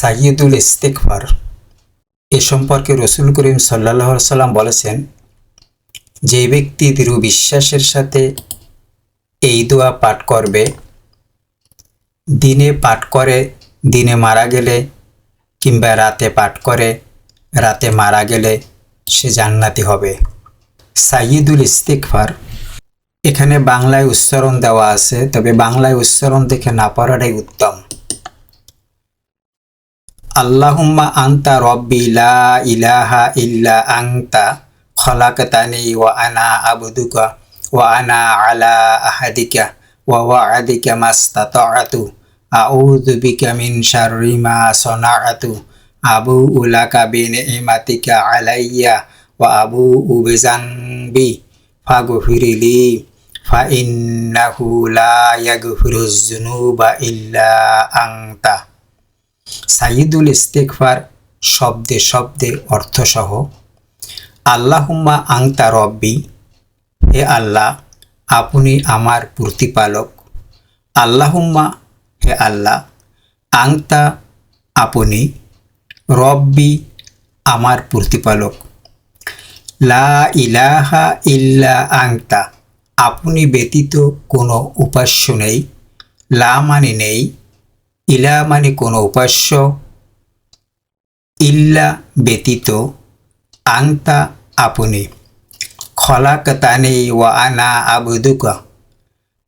সাইয়দুল ইস্তেকফার এ সম্পর্কে রসুল করিম সাল্লাহ সাল্লাম বলেছেন, যে ব্যক্তি দৃঢ় বিশ্বাসের সাথে এই দোয়া পাঠ করবে, দিনে পাঠ করে, দিনে মারা গেলে কিংবা রাতে পাঠ করে, রাতে মারা গেলে সে জান্নাতি হবে। সাইয়দুল ইস্তেকফার এখানে বাংলায় উচ্চারণ দেওয়া আছে, তবে বাংলায় উচ্চারণ দেখে না পড়াটাই উত্তম। আল্লাহুম্মা আন্তা রব্বি লা ইলাহা ইল্লা আংতা খলাকতানি ওয়া আনা আবদুকা ওয়া আনা আলা আহাদিকা ওয়া ওয়া'আদিকা মাস্তাতা'তু আউযু বিকা মিন শাররি মা সানা'তু আবু উলাকা বিনি'মাতিকা আলাইয়া ওয়া আবু বিজানবি ফাগফিরলি ফাইন্নাহু লা ইয়াগফিরুজ যুনুবা ইল্লা আংতা সাইদুল ইস্তেকফার শব্দে শব্দে অর্থসহ, আল্লাহুম্মা আংতা রব্বি, হে আল্লাহ, আপনি আমার প্রতিপালক। আল্লাহুম্মা, হে আল্লাহ আংতা আপনি রব্বি, আমার প্রতিপালক। লা ইলাহা ইল্লা আংতা আপনি ব্যতীত কোনো উপাস্য নেই, লা মানে নেই ইলা মানে কোনো উপাস্য। ইল্লা ব্যতীত আংতা আপনি। খলাকতানি ওয়া আনা আবুদুকা।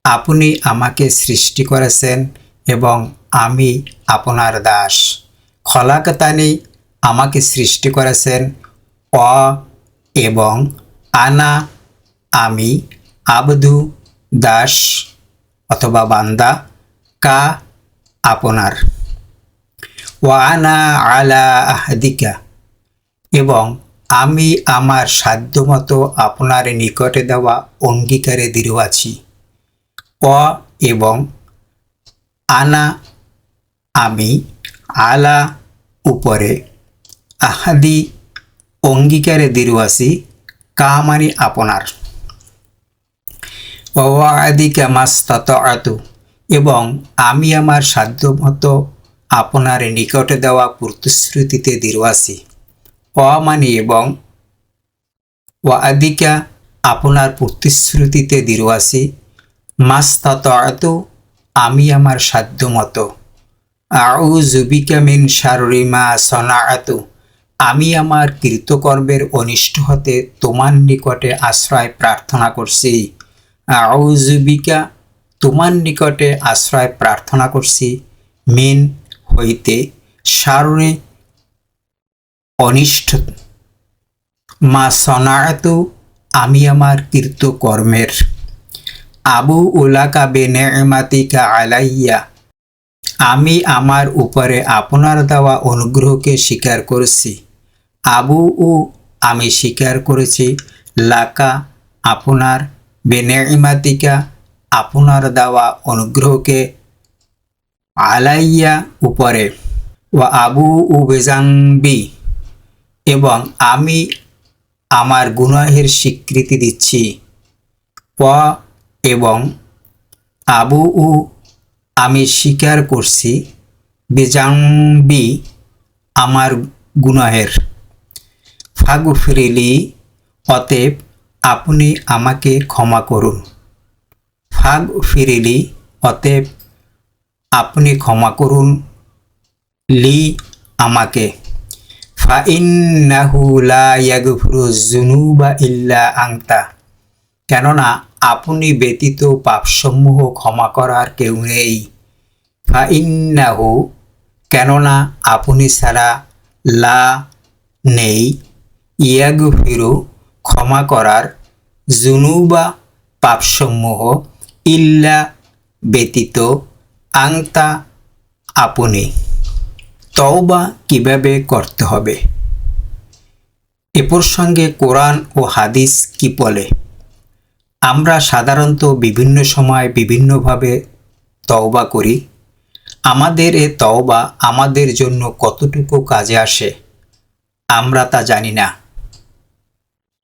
আপনি আমাকে সৃষ্টি করেছেন এবং আমি আপনার দাস। খলাকতানি আমাকে সৃষ্টি করেছেন, অ এবং আনা আমি আবদু, দাস অথবা বান্দা, কা আপনার। ওয়ানা আলা আহাদিকা। এবং আমি আমার সাধ্যমতো আপনার নিকটে দেওয়া অঙ্গীকারে দৃঢ় আছি। অ এবং আনা আমি আলা উপরে আহাদি অঙ্গীকারে দৃঢ় আছি, কা মানে আপনার। ওয়াদিকা মাস্তাত আতু এবং আমি আমার সাধ্যমতো আপনার নিকটে দেওয়া প্রতিশ্রুতিতে দৃঢ় আছি অ মানে এবং ওয়াদিকা আপনার প্রতিশ্রুতিতে দৃঢ় আছি মাস্তাত আমি আমার সাধ্যমতো। আউ জুবিকা মিন শাররিমা সনাআতু আমি আমার কৃতকর্মের অনিষ্ট হতে তোমার নিকটে আশ্রয় প্রার্থনা করছি। আউ জুবিকা তোমার নিকটে আশ্রয় প্রার্থনা করছি। মেন হইতে সারণে অনিষ্ট। মা সনায়তু, আমি আমার কীর্তকর্মের। আবু উলাকা বেনেমাতিকা আলাইয়া, আমি আমার উপরে আপনার দেওয়া অনুগ্রহকে স্বীকার করেছি। আবু ও আমি স্বীকার করেছি, লাকা আপনার বেনেমাতিকা আপনার দেওয়া অনুগ্রহকে আলাইয়া উপরে ও আবু উ বেজানবি এবং আমি আমার গুনাহের স্বীকৃতি দিচ্ছি। প এবং আবু উ আমি স্বীকার করছি বেজাংবি আমার গুনাহের। ফাগু ফিরিলি অতএব আপনি আমাকে ক্ষমা করুন। ফাগ ফিরিলি অতএব আপনি ক্ষমা করুন লি আমাকে। লা আংতা কেননা আপনি ব্যতীত পাপসমূহ ক্ষমা করার কেউ নেই। ফাইন্নাহু, কেননা আপনি ছাড়া লা নেই। ইয়াগফিরু, ক্ষমা করার জুনুবা পাপসমূহ ইল্লা ব্যতীত আংতা আপনি। তওবা কীভাবে করতে হবে? এ প্রসঙ্গে কোরআন ও হাদিস কি বলে? আমরা সাধারণত বিভিন্ন সময় বিভিন্নভাবে তওবা করি। আমাদের এ তওবা আমাদের জন্য কতটুকু কাজে আসে, আমরা তা জানি না।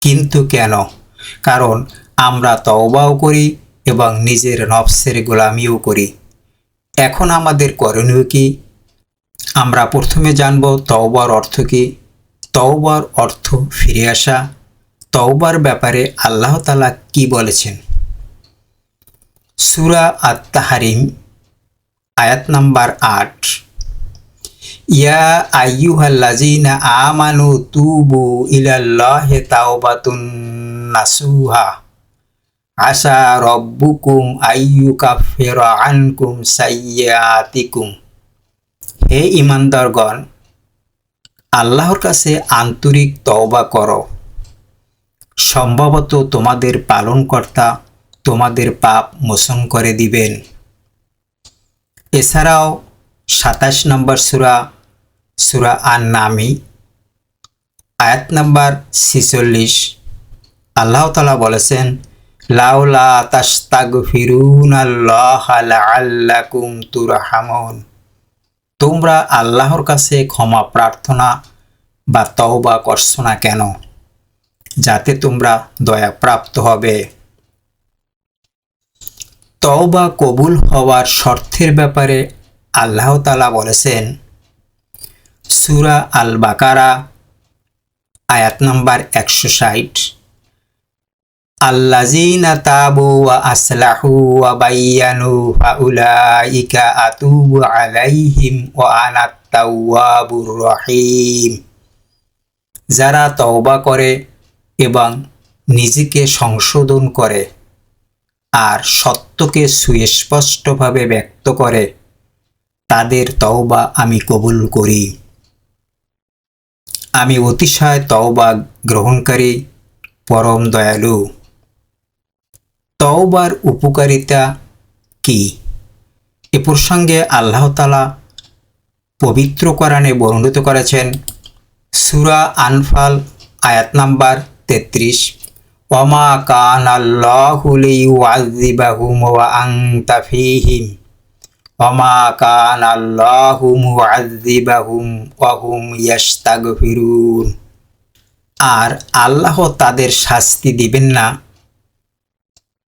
কিন্তু কেন? কারণ আমরা তওবাও করি এবং নিজের নফসের গোলামিও করি। এখন আমাদের করণীয় কি? আমরা প্রথমে জানব তওবার অর্থ কি? তওবার অর্থ ফিরে আসা। তওবার ব্যাপারে আল্লাহ তালা কি বলেছেন? সুরা আত্মাহারিম আয়াত নাম্বার আট। ইয়া আইয়ুহাল্লাজিনা আমানু তুবু ইলাল্লাহি তাওবাতুন নাসুহা। আসা রব্বুকুম আইয়ুকাফিরা আনকুম সাইয়্যাতিকুম। হে ইমানদারগণ, আল্লাহর কাছে আন্তরিক তওবা করো। সম্ভবত তোমাদের পালনকর্তা তোমাদের পাপ মোচন করে দিবেন। এছাড়াও সাতাশ নম্বর সুরা সুরা আন নামি আয়াত নাম্বার ছিচল্লিশ, আল্লাহ তালা বলেছেন লাউলা তাস্তাগ ফিরুন আল্লাহ তোমরা আল্লাহর কাছে ক্ষমা প্রার্থনা বা তওবা করছ না কেন? যাতে তোমরা দয়া প্রাপ্ত হবে। তওবা কবুল হওয়ার শর্তের ব্যাপারে আল্লাহ তালা বলেছেন, সুরা আল বাকারা আয়াত নাম্বার একশো ষাট। আল্লাজিনা তাবু ওয়া আসলাহু ওয়া বাইয়ানু ফাউলাইকা আতুবু আলাইহিম ওয়া আনাত তাওয়াবুর রহিম। যারা তওবা করে এবং নিজেকে সংশোধন করে আর সত্যকে সুস্পষ্টভাবে ব্যক্ত করে, তাদের তওবা আমি কবুল করি। আমি অতিশয় তওবা গ্রহণকারী, পরম দয়ালু। তওবার উপকারিতা কি? এ প্রসঙ্গে আল্লাহ তালা পবিত্র কোরআনে বর্ণিত করেছেন, সুরা আনফাল, আয়াত নাম্বার তেত্রিশ, ওমা কান আল্লাহুলি ওয়াজিবাহুম ওয়া আংতা ফিহিম, ওমা কান আর আল্লাহ তাদের শাস্তি দিবেন না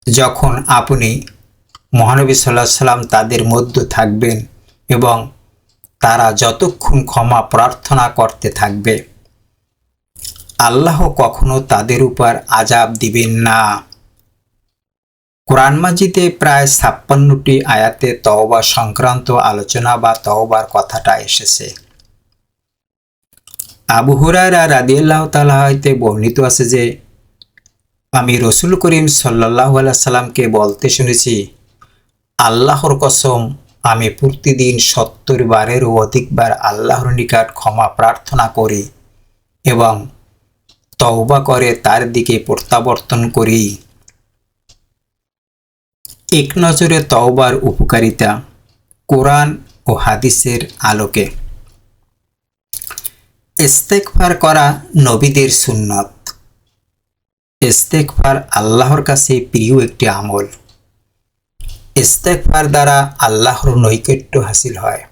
যখন আপনি মহানবী সাল্লাহ সাল্লাম তাদের মধ্যে থাকবেন এবং তারা যতক্ষণ ক্ষমা প্রার্থনা করতে থাকবে, আল্লাহ কখনো তাদের উপর আজাব দিবেন না। কোরআন মাজিদে প্রায় ছাপ্পান্নটি আয়াতে তওবা সংক্রান্ত আলোচনা বা তওবার কথাটা এসেছে। আবু হুরারা রাদিয়াল্লাহ তালা হইতে বর্ণিত আছে যে আমি রসুল করিম সাল্লাহ সাল্লামকে বলতে শুনেছি, আল্লাহর কসম, আমি প্রতিদিন সত্তর বারেরও অধিকবার আল্লাহর নিকট ক্ষমা প্রার্থনা করি এবং তওবা করে তার দিকে প্রত্যাবর্তন করি। এক নজরে তওবার উপকারিতা কোরআন ও হাদিসের আলোকে। ইস্তেকফার করা নবীদের সুন্নত। ইস্তেকফার আল্লাহর কাছে প্রিয় একটি আমল। ইস্তেকফার দ্বারা আল্লাহর নৈকট্য হাসিল হয়।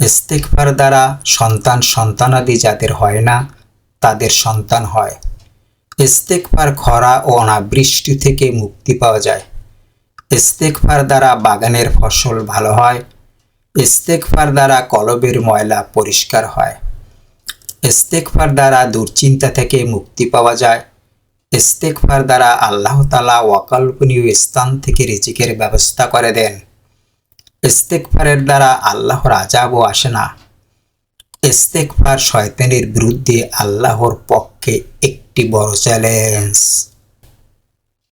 ইস্তেকফার দ্বারা সন্তান সন্তানাদি যাদের হয় না, তাদের সন্তান হয়। ইস্তেকফার খরা ও অনাবৃষ্টি থেকে মুক্তি পাওয়া যায়। ইস্তেকফার দ্বারা বাগানের ফসল ভালো হয়। ইস্তেকফার দ্বারা কলবের ময়লা পরিষ্কার হয়। ইস্তেকফার দ্বারা দুশ্চিন্তা থেকে মুক্তি পাওয়া যায়। ইস্তেকফার দ্বারা আল্লাহ তালা অকাল্পনীয় স্থান থেকে রিজিকের ব্যবস্থা করে দেন। ইস্তেকফারের দ্বারা আল্লাহর আজাবও আসে না। ইস্তেকফার শয়তানের বিরুদ্ধে আল্লাহর পক্ষে একটি বড় চ্যালেঞ্জ।